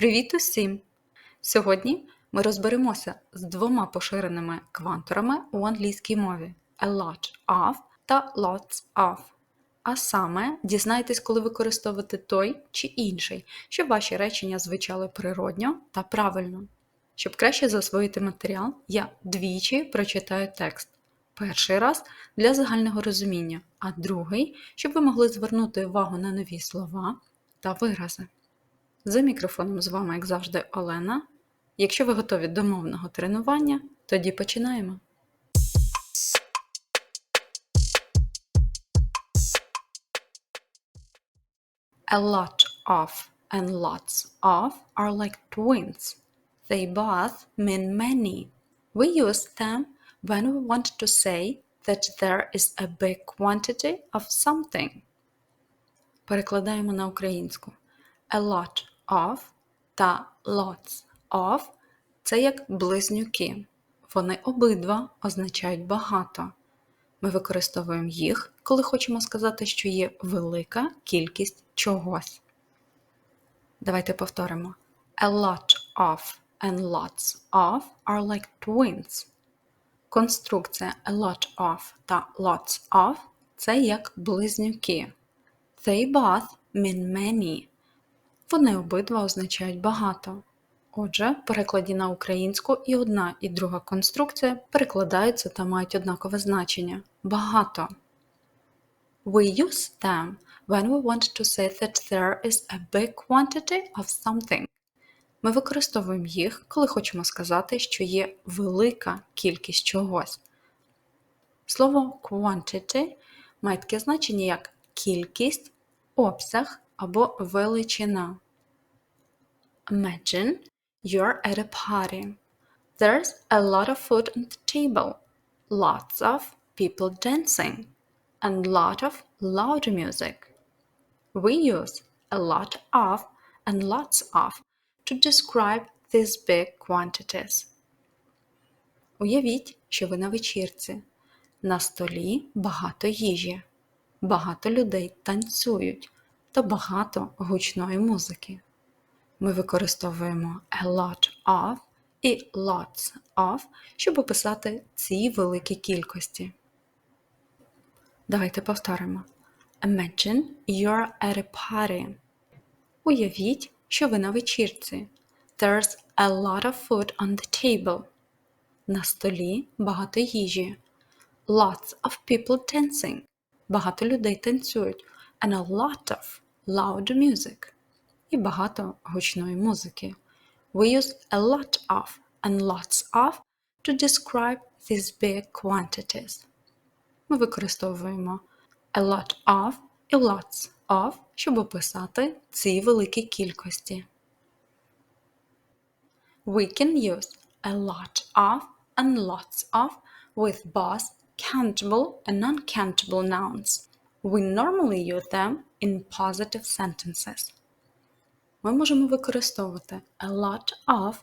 Привіт усім! Сьогодні ми розберемося з двома поширеними кванторами у англійській мові a lot of та lots of. А саме дізнайтесь, коли використовувати той чи інший, щоб ваші речення звучали природньо та правильно. Щоб краще засвоїти матеріал, я двічі прочитаю текст. Перший раз для загального розуміння, а другий, щоб ви могли звернути увагу на нові слова та вирази. За мікрофоном з вами, як завжди, Олена. Якщо ви готові до мовного тренування, тоді починаємо. A lot of and lots of are like twins. They both mean many. We use them when we want to say that there is a big quantity of something. Перекладаємо на українську. A lot of та lots of це як близнюки. Вони обидва означають багато. Ми використовуємо їх, коли хочемо сказати, що є велика кількість чогось. Давайте повторимо. A lot of and lots of are like twins. Конструкція a lot of та lots of це як близнюки. They both mean many. Вони обидва означають багато. Отже, в перекладі на українську і одна, і друга конструкція перекладаються та мають однакове значення багато. We use them when we want to say that there is a big quantity of something. Ми використовуємо їх, коли хочемо сказати, що є велика кількість чогось. Слово quantity має таке значення як кількість, обсяг або величина. Imagine you're at a party. There's a lot of food on the table, lots of people dancing, and lot of loud music. We use a lot of and lots of to describe these big quantities. Уявіть, що ви на вечірці. На столі багато їжі, багато людей танцюють та багато гучної музики. Ми використовуємо a lot of і lots of, щоб описати ці великі кількості. Давайте повторимо. Imagine you're at a party. Уявіть, що ви на вечірці. There's a lot of food on the table. На столі багато їжі. Lots of people dancing. Багато людей танцюють. And a lot of loud music. І багато гучної музики. We use a lot of and lots of to describe these big quantities. Ми використовуємо a lot of і lots of, щоб описати ці великі кількості. We can use a lot of and lots of with both countable and non-countable nouns. We normally use them in positive sentences. Ми можемо використовувати a lot of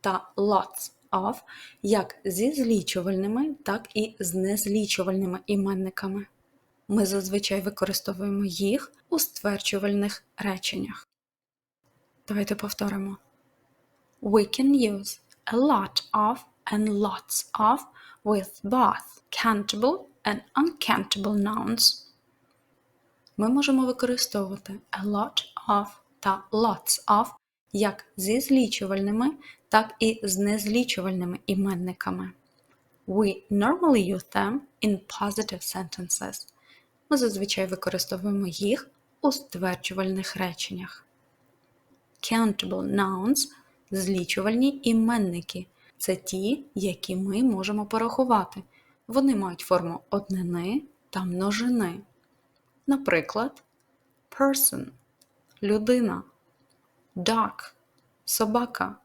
та lots of як зі злічувальними, так і з незлічувальними іменниками. Ми зазвичай використовуємо їх у стверджувальних реченнях. Давайте повторимо. We can use a lot of and lots of with both countable and uncountable nouns. Ми можемо використовувати a lot of та lots of як зі злічувальними, так і з незлічувальними іменниками. We normally use them in positive sentences. Ми зазвичай використовуємо їх у стверджувальних реченнях. Countable nouns злічувальні іменники це ті, які ми можемо порахувати. Вони мають форму однини та множини. Наприклад, person людина, dog собака,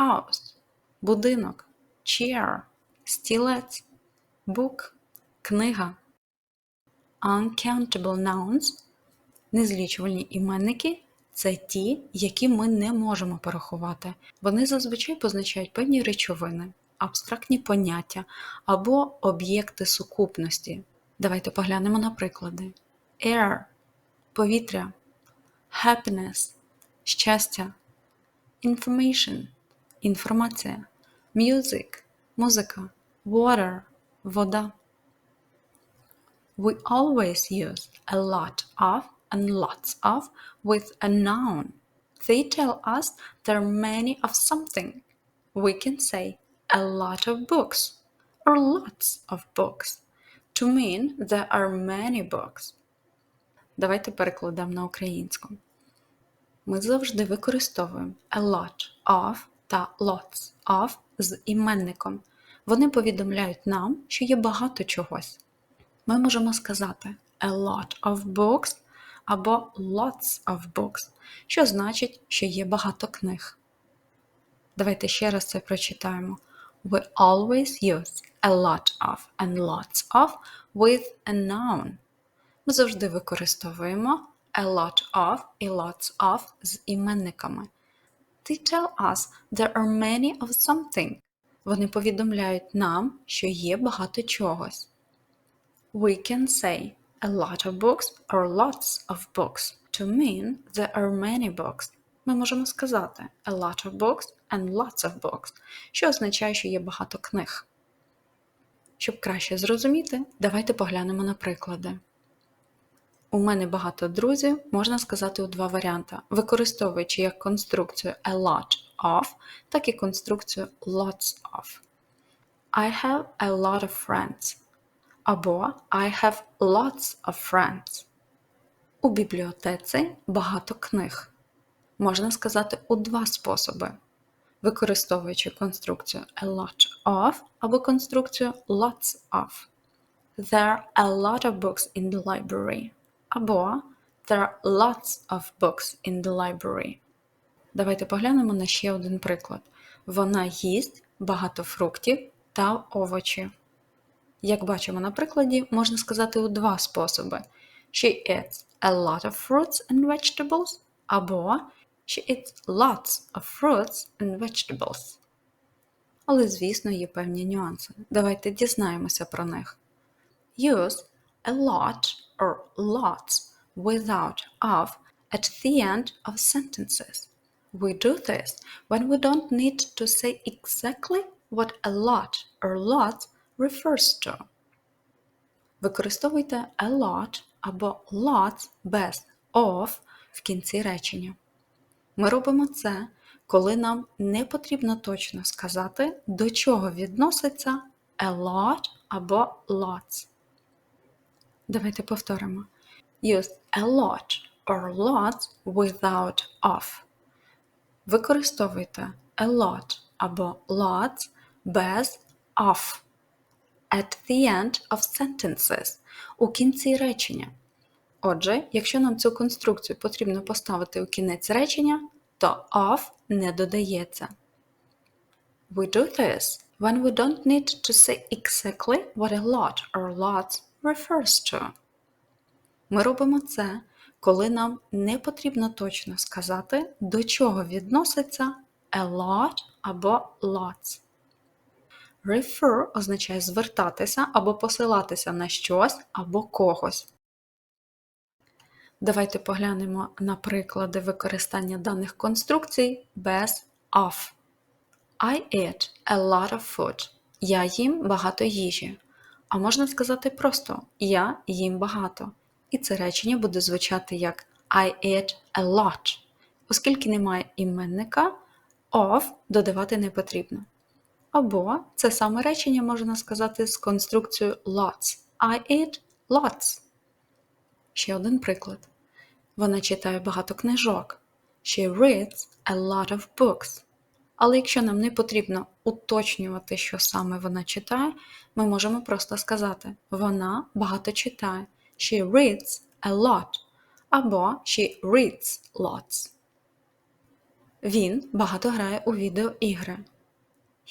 house будинок, chair стілець, book книга. Uncountable nouns незлічувальні іменники це ті, які ми не можемо порахувати. Вони зазвичай позначають певні речовини, абстрактні поняття або об'єкти сукупності. Давайте поглянемо на приклади: air повітря, happiness щастя, information – інформація, music – музика, water – вода. We always use a lot of and lots of with a noun. They tell us there are many of something. We can say a lot of books or lots of books to mean there are many books. Давайте перекладемо на українську. Ми завжди використовуємо a lot of та lots of з іменником. Вони повідомляють нам, що є багато чогось. Ми можемо сказати a lot of books або lots of books, що значить, що є багато книг. Давайте ще раз це прочитаємо. We always use a lot of and lots of with a noun. Ми завжди використовуємо a lot of і lots of з іменниками. They tell us there are many of something. Вони повідомляють нам, що є багато чогось. We can say a lot of books or lots of books to mean there are many books. Ми можемо сказати a lot of books and lots of books, що означає, що є багато книг. Щоб краще зрозуміти, давайте поглянемо на приклади. У мене багато друзів можна сказати у два варіанти, використовуючи як конструкцію a lot of, так і конструкцію lots of. I have a lot of friends. Або I have lots of friends. У бібліотеці багато книг. Можна сказати у два способи, використовуючи конструкцію a lot of або конструкцію lots of. There are a lot of books in the library. Або There are lots of books in the library. Давайте поглянемо на ще один приклад. Вона їсть багато фруктів та овочів. Як бачимо на прикладі, можна сказати у два способи: She eats a lot of fruits and vegetables, або She eats lots of fruits and vegetables. Але, звісно, є певні нюанси. Давайте дізнаємося про них. Use a lot or lots without of at the end of sentences. We do this when we don't need to say exactly what a lot or lots refers to. Використовуйте a lot або lots без of в кінці речення. Ми робимо це, коли нам не потрібно точно сказати, до чого відноситься a lot або lots. Давайте повторимо. Use a lot or lots without of. Використовуйте a lot або lots без of. At the end of sentences. У кінці речення. Отже, якщо нам цю конструкцію потрібно поставити у кінець речення, то of не додається. We do this when we don't need to say exactly what a lot or lots refers to. Ми робимо це, коли нам не потрібно точно сказати, до чого відноситься a lot або lots. Refer означає звертатися або посилатися на щось або когось. Давайте поглянемо на приклади використання даних конструкцій без of. I eat a lot of food. Я їм багато їжі. А можна сказати просто Я їм багато. І це речення буде звучати як I eat a lot. Оскільки немає іменника, of додавати не потрібно. Або це саме речення можна сказати з конструкцією lots. I eat lots. Ще один приклад. Вона читає багато книжок. She reads a lot of books. Але якщо нам не потрібно уточнювати, що саме вона читає, ми можемо просто сказати: Вона багато читає. She reads a lot. Або she reads lots. Він багато грає у відеоігри.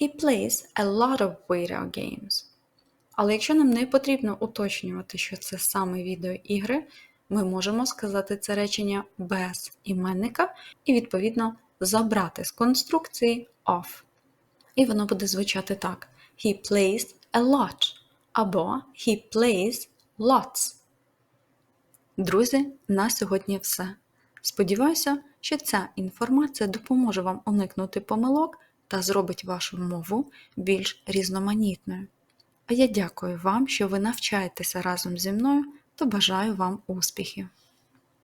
He plays a lot of video games. Але якщо нам не потрібно уточнювати, що це саме відеоігри, ми можемо сказати це речення без іменника і, відповідно, забрати з конструкції of. І воно буде звучати так: He plays a lot. Або He plays lots. Друзі, на сьогодні все. Сподіваюся, що ця інформація допоможе вам уникнути помилок та зробить вашу мову більш різноманітною. А я дякую вам, що ви навчаєтеся разом зі мною та бажаю вам успіхів!